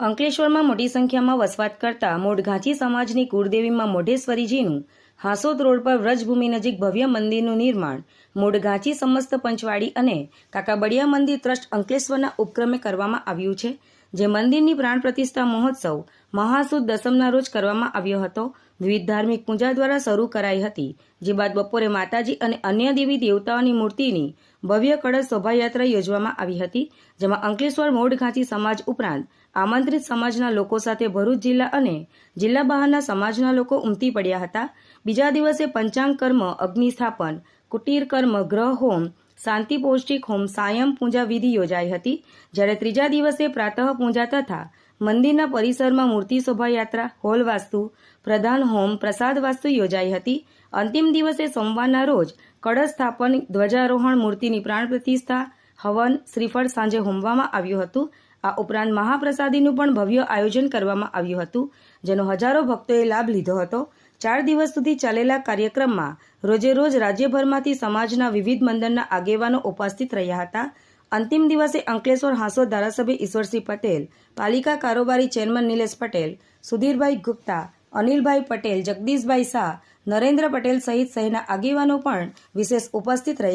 અંકલેશ્વરમાં મોટી સંખ્યામાં વસવાટ કરતા મોઢઘાંચી સમાજની કુળદેવીમાં મોઢેશ્વરીજીનું હાંસોદ રોડ પર વ્રજભૂમિ નજીક ભવ્ય મંદિરનું નિર્માણ, મોઢઘાંચી સમસ્ત પંચવાડી અને કાકાબડિયા મંદિર ટ્રસ્ટ અંકલેશ્વરના ઉપક્રમે કરવામાં આવ્યું છે. જે મંદિરની પ્રાણ પ્રતિષ્ઠા મહોત્સવ મહાસુદ દસમના રોજ કરવામાં આવ્યો હતો. વિવિધ ધાર્મિક પૂજા દ્વારા શરૂ કરાઈ હતી. જે બાદ બપોરે માતાજી અને અન્ય દેવી દેવતાઓની મૂર્તિની ભવ્ય કળશ શોભાયાત્રા યોજવામાં આવી હતી, જેમાં અંકલેશ્વર મોડ સમાજ ઉપરાંત આમંત્રિત સમાજના લોકો સાથે ભરૂચ જિલ્લા અને જિલ્લા બહારના સમાજના લોકો ઉમટી પડ્યા હતા. બીજા દિવસે પંચાંગ કર્મ, અગ્નિસ્થાપન, કુટીર કર્મ, ગ્રહ, હોમ શાંતિ પૌષ્ટિક હોમ સાયમ પૂજા વિધિ યોજાઈ હતી. જ્યારે ત્રીજા દિવસે પ્રાતઃ પૂજા તથા મંદિરના પરિસરમાં મૂર્તિ શોભાયાત્રા, હોલ વાસ્તુ, પ્રધાન હોમ, પ્રસાદ વાસ્તુ યોજાઈ હતી. અંતિમ દિવસે સોમવારના રોજ કળશ સ્થાપન, ધ્વજારોહણ, મૂર્તિની પ્રાણ પ્રતિષ્ઠા, હવન, શ્રીફળ સાંજે હોમવામાં આવ્યું હતું. આ ઉપરાંત મહાપ્રસાદીનું પણ ભવ્ય આયોજન કરવામાં આવ્યું હતું, જેનો હજારો ભક્તોએ લાભ લીધો હતો. ચાર દિવસ સુધી ચાલેલા કાર્યક્રમમાં રોજે રોજ રાજ્યભરમાંથી સમાજના વિવિધ મંદિરના આગેવાનો ઉપસ્થિત રહ્યા હતા. અંતિમ દિવસે અંકલેશ્વર હાંસોદ ધારાસભ્ય ઈશ્વરસિંહ પટેલ, પાલિકા કારોબારી ચેરમેન નિલેશ પટેલ, સુધીરભાઈ ગુપ્તા, અનિલભાઈ પટેલ, જગદીશભાઈ શાહ, નરેન્દ્ર પટેલ સહિત શહેરના આગેવાનો પણ વિશેષ ઉપસ્થિત રહ્યા